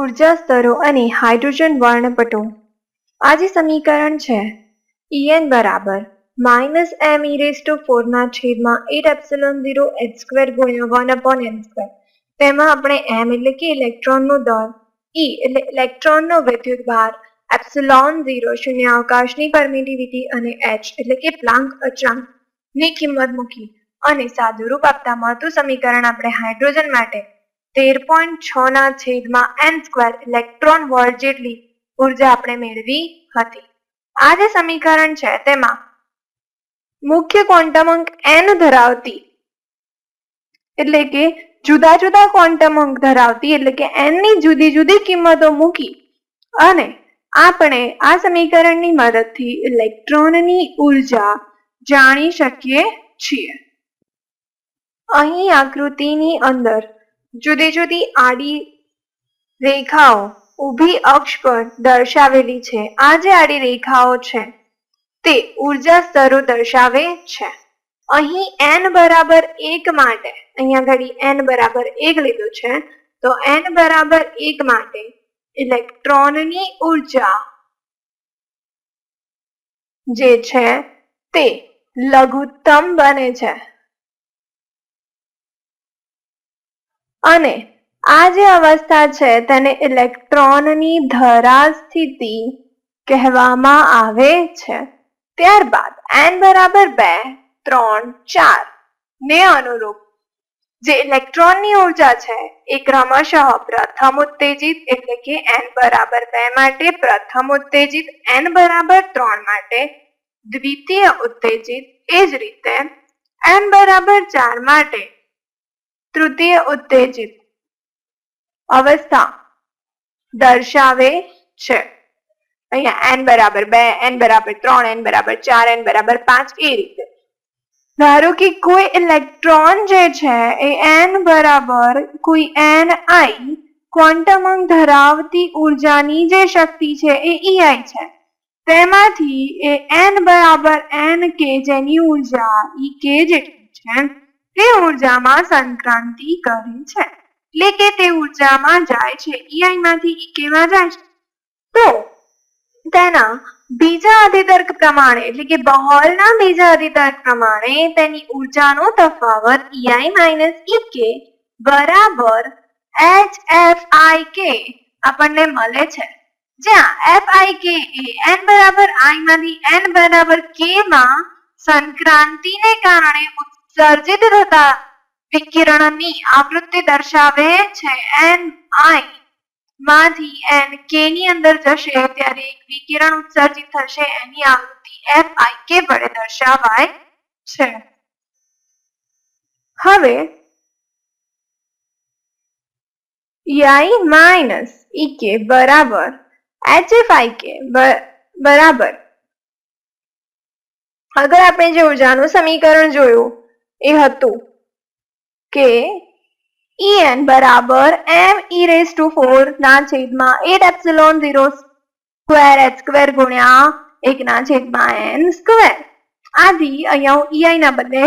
ઊર્જા સ્તરો અને હાઇડ્રોજન વર્ણપટો. આ જે સમીકરણ છે. ઈએન બરાબર. Minus M E raise to ફોરના છેદમાં eight epsilon zero H square ગુણ્યા વન અપોન એમ સ્ક્વેર તેમાં આપણે એમ એટલે કે ઇલેક્ટ્રોનનો દર ઈ એટલે ઇલેક્ટ્રોનનો વિદ્યુત ભાર એપ્સિલોન ઝીરો શૂન્ય અવકાશની પરમિટિવિટી અને એચ એટલે કે પ્લાન્ક અચળાંકની કિંમત મૂકી. અને સાદુરૂપ આપતા મળતું સમીકરણ આપણે હાઇડ્રોજન માટે તેર પોઈન્ટ છ ના છેદમાં એન સ્ક્વેર ઇલેક્ટ્રોન વોલ્ટ જેટલી ઊર્જા આપણે મેળવી હતી. આ જે સમીકરણ છે તેમાં મુખ્ય ક્વોન્ટમ અંક એન ધરાવતી એટલે કે જુદા જુદા ક્વોન્ટમ અંક ધરાવતી એટલે કે એનની જુદી જુદી કિંમતો મૂકી અને આપણે આ સમીકરણની મદદથી ઇલેક્ટ્રોનની ઊર્જા જાણી શકીએ છીએ. અહીં આકૃતિની અંદર જુદી જુદી આડી રેખાઓ ઊભી અક્ષ પર દર્શાવેલી છે. આ જે આડી રેખાઓ છે, તે ઊર્જા સ્તરો દર્શાવે છે. અહીં એન બરાબર એક માટે, અહીંયા ઘડી એન બરાબર એક લીધું છે, તો એન બરાબર એક માટે ઇલેક્ટ્રોનની ઊર્જા જે છે, તે લઘુત્તમ બને છે. અને આ જે અવસ્થા છે તેને ઇલેક્ટ્રોનની ધરા સ્થિતિ કહેવામાં આવે છે. ત્યારબાદ એન બરાબર બે, ત્રણ, ચાર ને અનુરૂપ જે ઇલેક્ટ્રોનની ઊર્જા છે એ ક્રમશઃ પ્રથમ ઉત્તેજિત એટલે કે એન બરાબર બે માટે, પ્રથમ ઉત્તેજિત એન બરાબર ત્રણ માટે, દ્વિતીય ઉત્તેજિત એ જ રીતે એન બરાબર ચાર માટે તૃતીય ઉત્તેજિત અવસ્થા દર્શાવે છે। અહીંયા n બરાબર બે, n બરાબર ત્રણ, n બરાબર ચાર, n બરાબર પાંચ એ રીતે. ધારો કે કોઈ ઇલેક્ટ્રોન જે છે એ n બરાબર કોઈ n આઈ ક્વોન્ટમ અંક ધરાવતી ઉર્જાની જે શક્તિ છે એ EI છે. તેમાંથી એ n બરાબર n કે જેની ઊર્જા ઈ કે જેટલી છે. તે ઉર્જામાં સંક્રાંતિ કરે છે. એટલે કે તે ઉર્જામાં જાય છે. ઈઆઈ માંથી EK માં જાય છે? તો તેના બીજા અધિતર્ક પ્રમાણે, એટલે કે બહોળના બીજા અધિતર્ક પ્રમાણે તેની ઉર્જાનો તફાવત ઈઆઈ માઇનસ EK બરાબર એચ એફ આઈ કે આપણને મળે છે. જ્યાં એફ આઈ કે એ એન બરાબર આઈ માંથી એન બરાબર કે માં સંક્રાંતિને કારણે ઉત્સર્જિત થતા વિકિરણની આવૃત્તિ દર્શાવે છે. એન આઈ માંથી એન કે ની અંદર જશે ત્યારે એક વિકિરણ ઉત્સર્જિત થશે. એની આવૃત્તિ એફ આઈ કે વડે દર્શાવાય છે. હવે યાઈ માઇનસ ઈ કે બરાબર એચ એફ આઈ કે બરાબર. અગર આપણે જે ઉર્જાનું સમીકરણ જોયું એ હતું કે En બરાબર m e રેસ ટુ 4 ના છેદમાં 8 એપ્સિલોન 0 સ્ક્વેર h સ્ક્વેર ગુણ્યા 1 ના છેદમાં n સ્ક્વેર આથી અહીંયા હું ei ના બદલે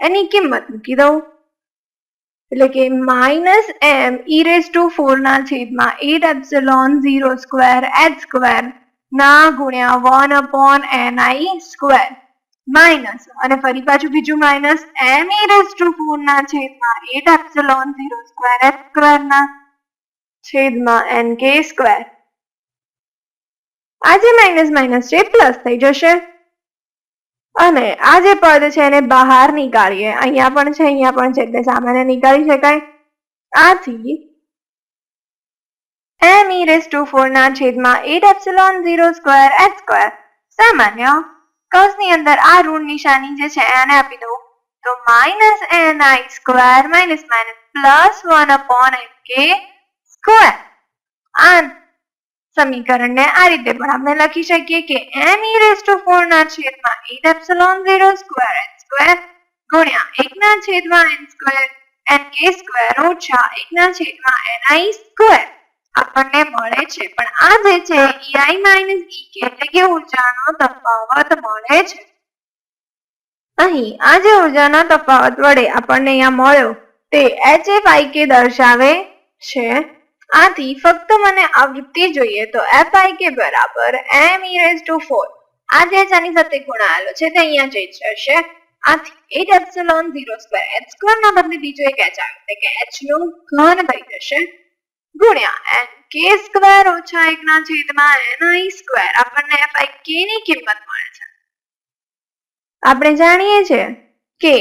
એની કિંમત મૂકી દઉં. એટલે કે minus M E raise to four ના છેદમાં eight epsilon zero square H square ના ગુણ્યા one upon N I square minus અને ફરી પાછું બીજું minus M E raise to four ના છેદમાં eight epsilon zero square F square ના છેદમાં એન કે સ્ક્વેર આ માઇનસ માઇનસ છે પ્લસ થઈ જશે. અને આ જે પદ છે એને બહાર નીકાળીએ. અહીંયા પણ છે, અહીંયા પણ છે, એટલે સામાન્ય નીકાળી શકાય. આથી M E raise to four ના છેદમાં eight epsilon zero square F square સામાન્ય. કૌંસની અંદર આ ઋણ નિશાની જે છે, એને આપી દઉં. તો minus N I square minus minus plus one upon N K square આ સમીકરણને આ રીતે પણ આપણે લખી શકીએ કે N E raise to four ના છેદમાં eight epsilon zero square N square ગુણ્યા એક ના છેદમાં N square N K square ઓછા એક ના છેદમાં એન આઈ સ્ક્વેર આપણને મળે છે. પણ આ જે છે EI માઇનસ EK એટલે કે ઉર્જાનો તફાવત મળે છે. અહીં આ જે ઉર્જાના તફાવત વડે આપણને અહીંયા મળ્યો, તે કે દર્શાવે છે. આથી ફક્ત મને આવૃત્તિ જોઈએ તો FIK બરાબર M E raised to four આ જે આની સાથે ગુણાયેલો છે, તે અહીંયા જઈ જશે. આથી 8 એપ્સિલોન 0 સ્ક્વેર એચ સ્ક્વેર ના બદલે બીજો એક એચ આવે, એટલે કે h નું ઘન થઈ જશે. ગુણ્યા એન કે સ્ક્વેર ઓછા એક ના છેદમાં એન આઈ સ્ક્વેર આપણને એફ આઈ કે ની કિંમત મળે છે આપણે જાણીએ છીએ કે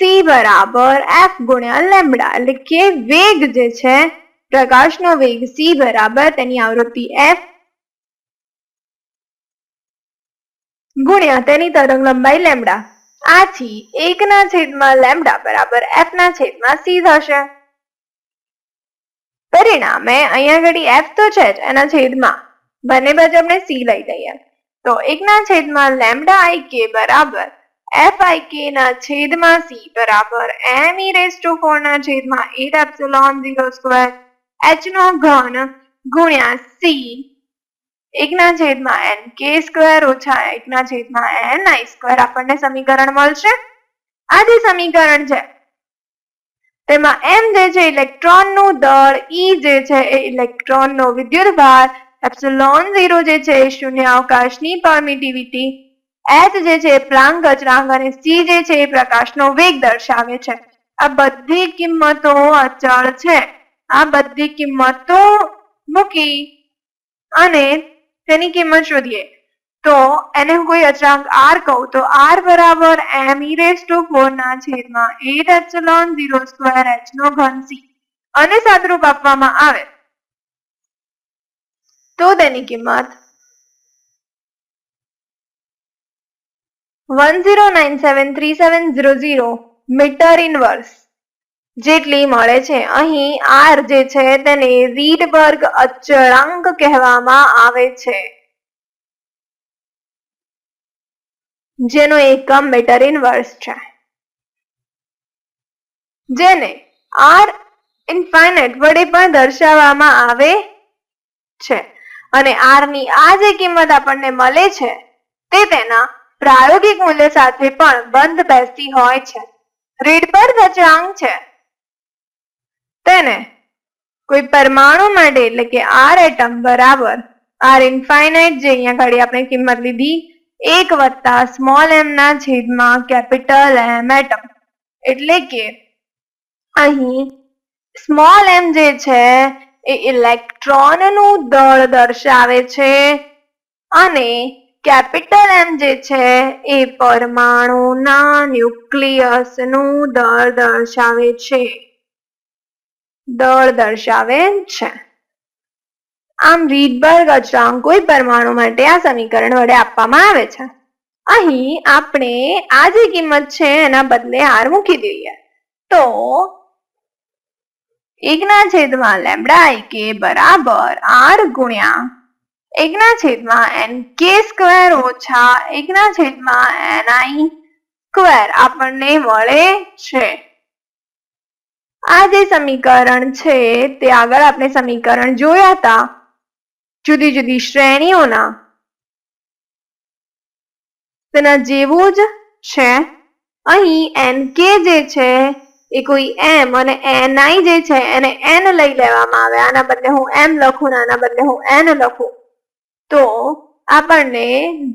સી બરાબર એફ ગુણ્યા લેમડા એટલે કે વેગ જે છે પ્રકાશનો વેગ સી બરાબર તેની આવૃત્તિ એફ ગુણ્યા તેની તરંગ લંબાઈ લેમડા આથી એકના છેદમાં લેમડા બરાબર એફ ના છેદમાં સી થશે પરિણામે અહીંયા આગળ એફ તો છે જ એના છેદમાં. બંને બાજુ આપણે સી લઈ લઈએ. તો એકના છેદમાં લેમડા આઈ કે બરાબર એફ આઈ કે ના છેદમાં સી બરાબર M E raise to four ના છેદમાં eight epsilon zero square H નો ઘન ગુણ્યા સી એકના છેદમાં એન કે સ્ક્વેર ઓછા એકના છેદમાં એન આઈ સ્ક્વેર આપણને સમીકરણ મળશે. આ જે સમીકરણ છે તેમાં એમ જે છે ઇલેક્ટ્રોનનું દળ ઈ જે છે એ ઇલેક્ટ્રોન નો વિદ્યુત ભાર, એપ્સિલોન ઝીરો જે છે એ શૂન્ય અવકાશની પરમિટિવિટી એચ જે છે એ પ્લાંક અચળાંક અને સી જે છે એ પ્રકાશનો વેગ દર્શાવે છે. આ બધી કિંમતો અચળ છે. આ બધી કિંમતો મૂકી અને તેની કિંમત શોધીએ. તો એને હું કોઈ અચળાંક આર કહું તો આર બરાબર M E raise to four ના છેદમાં eight epsilon zero square H નો ઘન સી અને સાદરૂપ આપવામાં આવે. તો તેની કિંમત one zero nine seven three seven zero zero metre inverse જેટલી મળે છે. અહીં આર જે છે તેને રીડબર્ગ અચળાંક કહેવામાં આવે છે. જેનો એકમ મીટર ઇનવર્સ છે. જેને આર ઇન્ફાઇનાઇટ વડે પણ દર્શાવવામાં આવે છે. અને આરની આ જે કિંમત આપણને મળે છે, તે તેના પ્રાયોગિક મૂલ્ય સાથે પણ બંધ બેસતી હોય છે. રીડ પર અચળાંક છે. તેને કોઈ પરમાણુ માટે, એટલે કે આર એટમ બરાબર આર ઇન્ફાઇનાઇટ જે અહીંયા ઘડી આપણે કિંમત લીધી એક વત્તા સ્મોલ એમ ના છેદમાં કેપિટલ એમ એટમ. એટલે કે અહીં સ્મોલ એમ જે છે, એ ઇલેક્ટ્રોનનું દળ દર્શાવે છે અને કેપિટલ એમ જે છે, એ પરમાણુના ન્યુક્લિયસનું દળ દર્શાવે છે. દળ દર્શાવે છે. આમ રીડબર્ગ અચળાંક કોઈ પરમાણુ માટે આ સમીકરણ વડે આપવામાં આવે છે. અહીં આપણે આ જે કિંમત છે એના બદલે આર મૂકી દઈએ. તો એકના છેદમાં લેમડા કે બરાબર આર ગુણ્યા એકના છેદમાં એન કે સ્ક્વેર ઓછા એકના છેદમાં એન આઈ સ્ક્વેર આપણને મળે છે. આ જે સમીકરણ છે તે આગળ આપણે સમીકરણ જોયા હતા. જુદી જુદી શ્રેણીઓના તેના જેવું જ છે. અહીં એન કે જે છે, એ કોઈ એમ અને એન આઈ જે છે, એને એન લઈ લેવામાં આવે. આના બદલે હું એમ લખું ને આના બદલે હું એન લખું. તો આપણને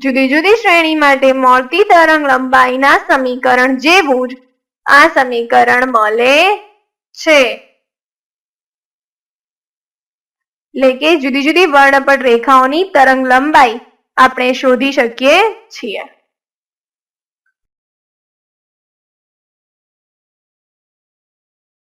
જુદી જુદી શ્રેણી માટે મળતી તરંગ લંબાઈના સમીકરણ જેવું જ આ સમીકરણ મળે છે. એટલે કે જુદી જુદી વર્ણપટ રેખાઓની તરંગ લંબાઈ આપણે શોધી શકીએ છીએ.